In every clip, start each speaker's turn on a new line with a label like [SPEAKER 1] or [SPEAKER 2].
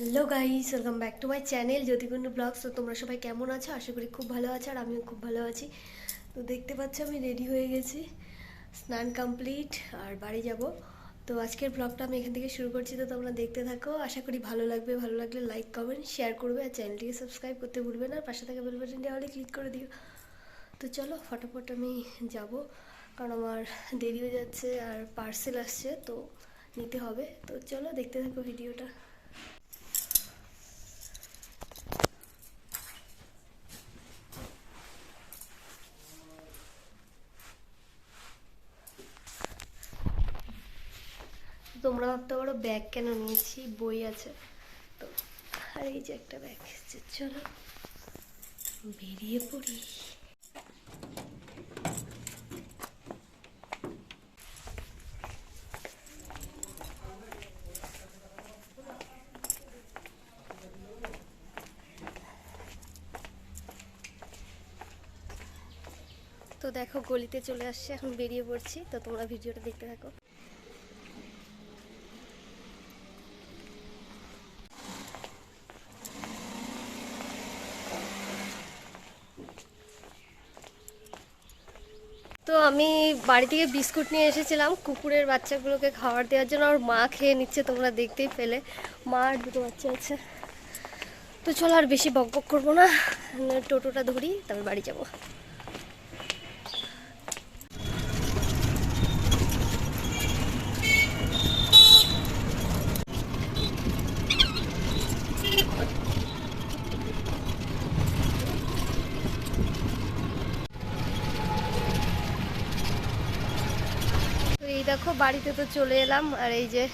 [SPEAKER 1] Hello guys welcome back to my channel Jyotikund blogs তো তোমরা সবাই কেমন আছো? আশা করি খুব ভালো আছো আর আমিও খুব ভালো আছি। তো দেখতে পাচ্ছ আমি রেডি হয়ে গেছি, স্নান কমপ্লিট আর বাড়ি যাব। তো আজকের ব্লগটা আমি এখান থেকে শুরু করছি, তো তোমরা দেখতে থাকো। আশা করি ভালো লাগবে, ভালো লাগলে লাইক কমেন্ট শেয়ার করবে আর চ্যানেলটিকে সাবস্ক্রাইব করতে ভুলবে না। আর পাশে থাকা বেল বাটনটি হলে ক্লিক করে দিও। তো চলো, ফটাফট আমি যাব, কারণ আমার দেরি হয়ে যাচ্ছে আর পার্সেল আসছে, তো নিতে হবে। তো চলো, দেখতে থাকো ভিডিওটা তোমরা পারো ব্যাগ কেন নিয়েছি? বই আছে। তো, আর এই যে একটা ব্যাগ চলো, বেরিয়ে পড়ি। তো দেখো, গলিতে চলে আসছে, এখন বেরিয়ে পড়ছি। তো তোমরা ভিডিওটা দেখতে থাকো তো আমি বাড়ি থেকে বিস্কুট নিয়ে এসেছিলাম। কুকুরের বাচ্চাগুলোকে খাবার দেওয়ার জন্য আর মা খেয়ে নিচ্ছে, তোমরা দেখতেই ফেলে মা আর দুটো বাচ্চা আছে। তো চলো আর বেশি বক বক করব না। টোটোটা ধরি, তারপর বাড়ি যাব। দেখো, বাড়িতে তো চলে এলাম, আর এই যে,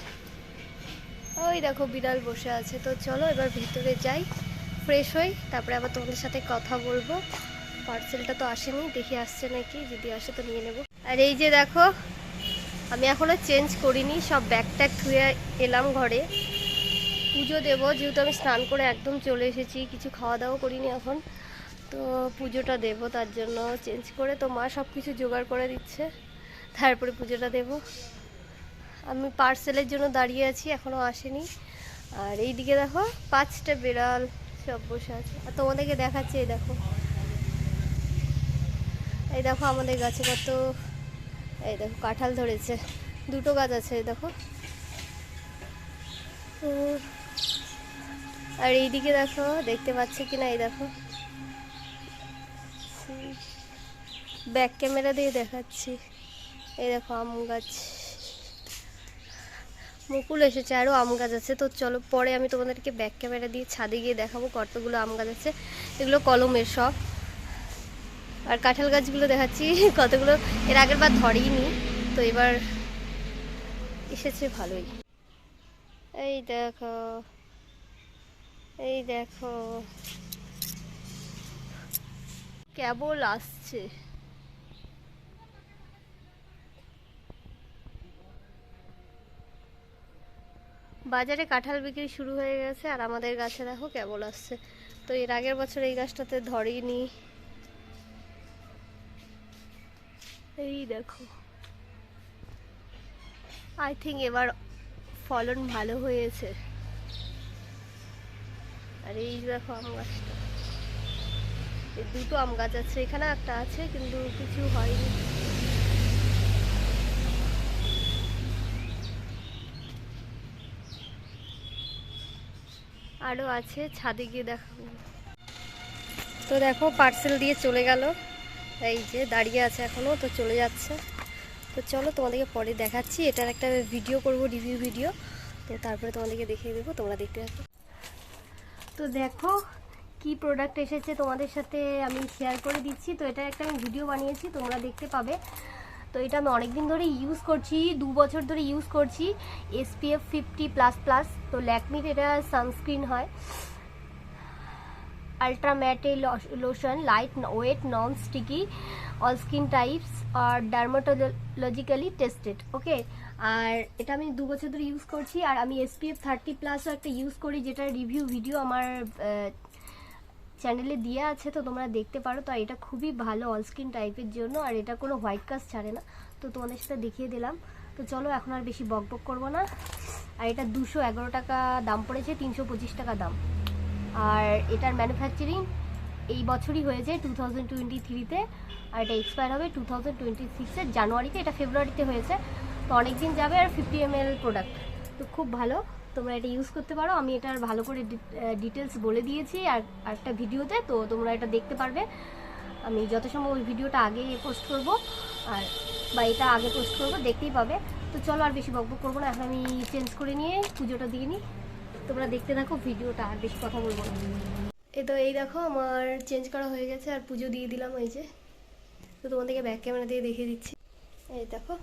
[SPEAKER 1] ওই দেখো, বিড়াল বসে আছে। তো চলো, এবার ভিতরে যাই ফ্রেশ হই, তারপরে আবার তোমাদের সাথে কথা বলব। পার্সেলটা তো আসেনি, দেখি আসছে নাকি, যদি আসে তো নিয়ে নেব। আর এই যে দেখো, আমি এখনও চেঞ্জ করিনি, সব ব্যাগ ট্যাগ ধুয়ে এলাম ঘরে। পুজো দেবো, যেহেতু আমি স্নান করে একদম চলে এসেছি, কিছু খাওয়া দাওয়া করিনি এখন। তো পুজোটা দেবো, তার জন্য চেঞ্জ করে তো মা সব কিছু জোগাড় করে দিচ্ছে। তারপরে পুজোটা দেব। আমি পার্সেলের জন্য দাঁড়িয়ে আছি এখনও আসেনি। আর এই দিকে দেখো, পাঁচটা বিড়াল সব বসে আছে। আর তোমাদেরকে দেখাচ্ছে, এই দেখো। এই দেখো আমাদের গাছে কত, এই দেখো কাঁঠাল ধরেছে। দুটো গাছ আছে, এই দেখো। আর এইদিকে দেখো, দেখতে পাচ্ছে কিনা, এই দেখো। ব্যাক ক্যামেরা দিয়ে দেখাচ্ছি। এই দেখো আম গাছ। মুকুল এসেছে আরও আম গাছ আছে। তো চলো, পরে আমি তোমাদেরকে ব্যাক ক্যামেরা দিয়ে ছাদে গিয়ে দেখাবো কতগুলো আম গাছ আছে। এগুলো কলমের সব। আর কাঁঠাল গাছগুলো দেখাচ্ছি, কতগুলো? এর আগের বার ধরেই নি তো এবার এসেছে ভালোই। এই দেখো এই দেখো। কেবল আসছে। বাজারে কাঁঠাল বিক্রি শুরু হয়ে গেছে আর আমাদের গাছে দেখো কেবল আসছে। তো এর আগের বছর এই গাছটাতে ধরেইনি এই দেখো। আই থিঙ্ক এবার ফলন ভালো হয়েছে। আর এই দেখো আম গাছটা। দুটো আম গাছ আছে, এখানে একটা আছে, কিন্তু কিছু হয়নি। আরও আছে, ছাদে গিয়ে দেখাবো তো দেখো পার্সেল দিয়ে চলে গেল। এই যে দাঁড়িয়ে আছে এখনও তো চলে যাচ্ছে। তো চলো তোমাদেরকে পরে দেখাচ্ছি। এটার একটা ভিডিও করব রিভিউ ভিডিও তো তারপরে তোমাদেরকে দেখিয়ে দেবো, তোমরা দেখতে থাকো। তো দেখো, কি প্রোডাক্ট এসেছে তোমাদের সাথে আমি শেয়ার করে দিচ্ছি। তো এটা একটা আমি ভিডিও বানিয়েছি, তোমরা দেখতে পাবে। তো এটা আমি অনেক দিন ধরে ইউজ করছি, দু বছর ধরে ইউজ করছি এসপিএফ ফিফটি প্লাস প্লাস তো ল্যাকমির এটা সানস্ক্রিন হয়। Ultra matte lotion light weight non sticky all skin types আর ডার্মাটোলজিক্যালি টেস্টেড ওকে আর এটা আমি দু বছর ধরে ইউজ করছি, আর আমি এসপিএফ থার্টি প্লাসও একটা ইউজ করি যেটা রিভিউ ভিডিও আমার চ্যানেলে দিয়ে আছে, তো তোমরা দেখতে পারো। তো এটা খুবই ভালো অল স্কিন টাইপের জন্য, আর এটা কোনো হোয়াইট কাস্ট ছাড়ে না। তো তোমাদের সাথে দেখিয়ে দিলাম। তো চলো, এখন আর বেশি বক বক করব না। আর এটা দুশো এগারো টাকা দাম পড়েছে, তিনশো পঁচিশ টাকা দাম। আর এটার ম্যানুফ্যাকচারিং এই বছরই হয়েছে টু থাউজেন্ড টোয়েন্টি থ্রিতে আর এটা এক্সপায়ার হবে টু থাউজেন্ড টোয়েন্টি সিক্সের জানুয়ারিতে, এটা ফেব্রুয়ারিতে হয়েছে। তো অনেক দিন যাবে আর ফিফটি এম প্রোডাক্ট তো খুব ভালো। তোমরা এটা ইউজ করতে পারো। আমি এটার ভালো করে ডিটেলস বলে দিয়েছি আর একটা ভিডিওতে, তো তোমরা এটা দেখতে পারবে। আমি যত সম্ভব ওই ভিডিওটা আগে পোস্ট করব আর বা এটা আগে পোস্ট করব, দেখতেই পাবে। তো চলো আর বেশি বকবক করব না, এখন আমি চেঞ্জ করে নিয়ে পুজোটা দিয়ে নিই। তোমরা দেখতে থাকো ভিডিওটা, আর বেশি কথা বলব না। এই তো, এই দেখো আমার চেঞ্জ করা হয়ে গেছে আর পুজো দিয়ে দিলাম এই যে। তো তোমাদেরকে ব্যাক ক্যামেরা দিয়ে দেখিয়ে দিচ্ছি। এই দেখো,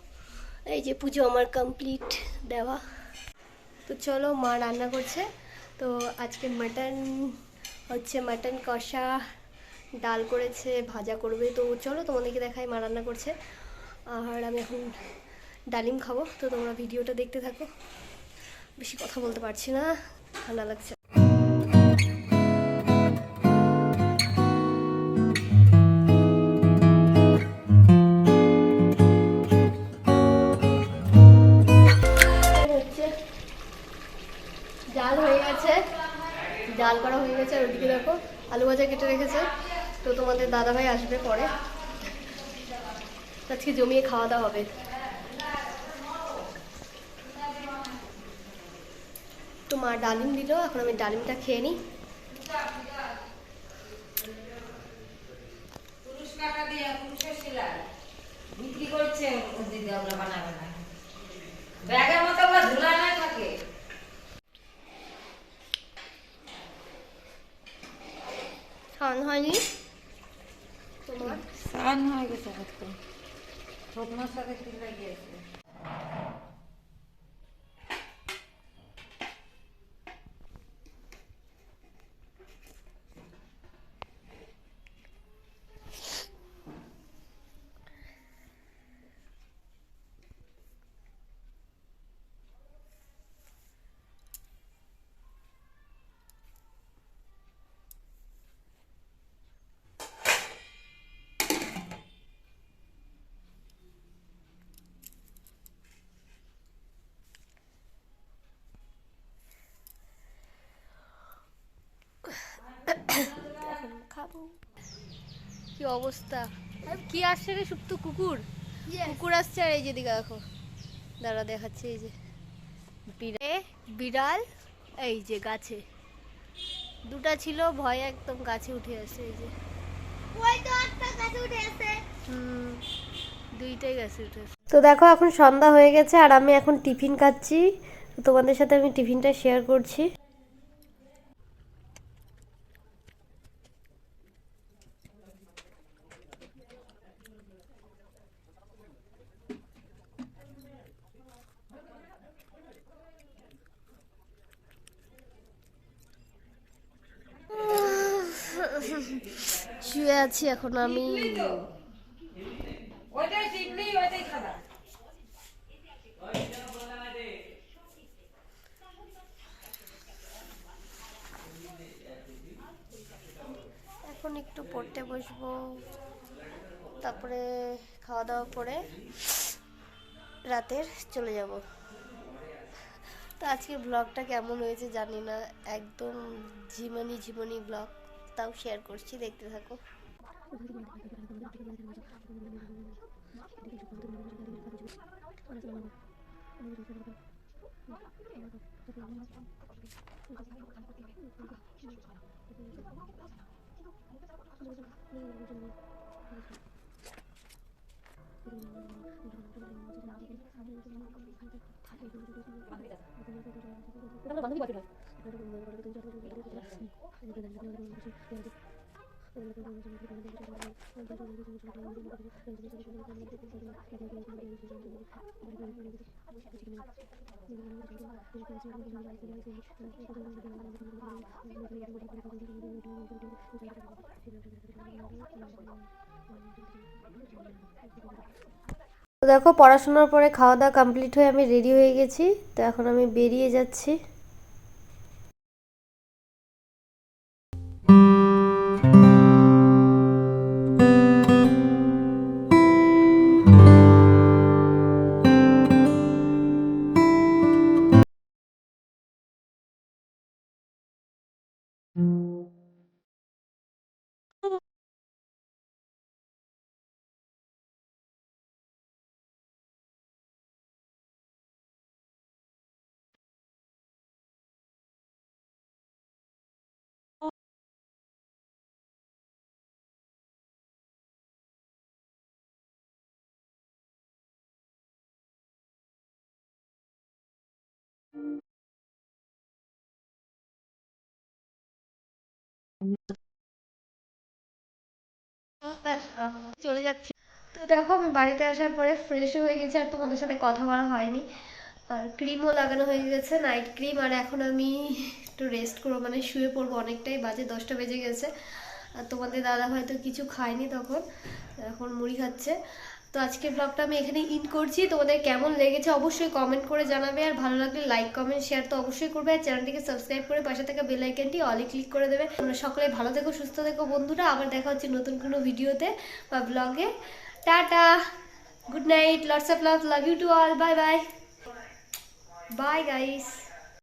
[SPEAKER 1] এই যে পুজো আমার কমপ্লিট দেওয়া। তো চলো মা রান্না করছে। তো আজকে মাটন হচ্ছে মাটন কষা, ডাল করেছে, ভাজা করবে। তো চলো তোমাদেরকে দেখাই মা রান্না করছে। আর আমি এখন ডালিম খাব। তো তোমরা ভিডিওটা দেখতে থাকো। বেশি কথা বলতে পারছি না। ঠান্ডা লাগছে। ভাজা কেটে রেখেছে। তো তোমাদের দাদাভাই আসবে পরে। আজকে জমিয়ে খাওয়া দাওয়া হবে। তো মা ডালিম দিল, এখন আমি ডালিমটা খেয়ে নিই।
[SPEAKER 2] বিক্রি করছে দিদি আমরা বানা বানা ব্যাগের মতো আবার ধুলা না থাকে
[SPEAKER 1] খাওয়ানো হয়নি তোমার
[SPEAKER 2] স্নান হয়ে গেছে আজকে ছোটনার সাথে কি লাগিয়েছে
[SPEAKER 1] এখন খাব কি অবস্থা? কি আসছে রে সুপ্ত কুকুর? কুকুর আসছে আর এই যে দিকে দেখো। দাঁড়া দেখাচ্ছে এই যে। বিড়ে বিড়াল এই যে গাছে। দুটা ছিল ভয় একদম গাছে উঠে আসছে এই যে। হুম দুইটাই গাছে উঠে তো দেখো এখন সন্ধ্যা হয়ে গেছে আর আমি এখন টিফিন খাচ্ছি। তোমাদের সাথে আমি টিফিনটা শেয়ার করছি। আছি এখন আমি এখন একটু পড়তে বসবো তারপরে খাওয়া দাওয়া করে রাতের চলে যাব। তো আজকে ব্লগটা কেমন হয়েছে জানি না একদম ঝিমানি ঝিমানি ব্লগ তাও শেয়ার করছি দেখতে থাকো। 만드는 거 같아요. তো দেখো, পড়াশোনার পরে খাওয়া দাওয়া কমপ্লিট হয়ে আমি রেডি হয়ে গেছি। তো এখন আমি বেরিয়ে যাচ্ছি। চলে যাচ্ছে। তো দেখো, আমি বাড়িতে আসার পরে ফ্রেশ হয়ে গেছি আর তোমাদের সাথে কথা বলা হয়নি। আর ক্রিমও লাগানো হয়ে গেছে নাইট ক্রিম আর এখন আমি একটু রেস্ট করব মানে শুয়ে পড়ব। অনেকটাই বাজে, দশটা বেজে গেছে। আর তোমাদের দাদা হয়তো কিছু খায়নি তখন, এখন মুড়ি খাচ্ছে। তো আজকের ব্লগটা আমি এখানে ইন করছি। তোমাদের কেমন লেগেছে অবশ্যই কমেন্ট করে জানাবে। আর ভালো লাগলে লাইক কমেন্ট শেয়ার তো অবশ্যই করবে। আর চ্যানেলটিকে সাবস্ক্রাইব করে পাশে থাকা বেল আইকনটি অলে ক্লিক করে দেবে। তোমরা সকলে ভালো থেকো, সুস্থ থেকো, বন্ধুরা। আবার দেখা হচ্ছে নতুন কোনো ভিডিওতে বা ব্লগে tata! Good night lots of love love you to all bye bye bye guys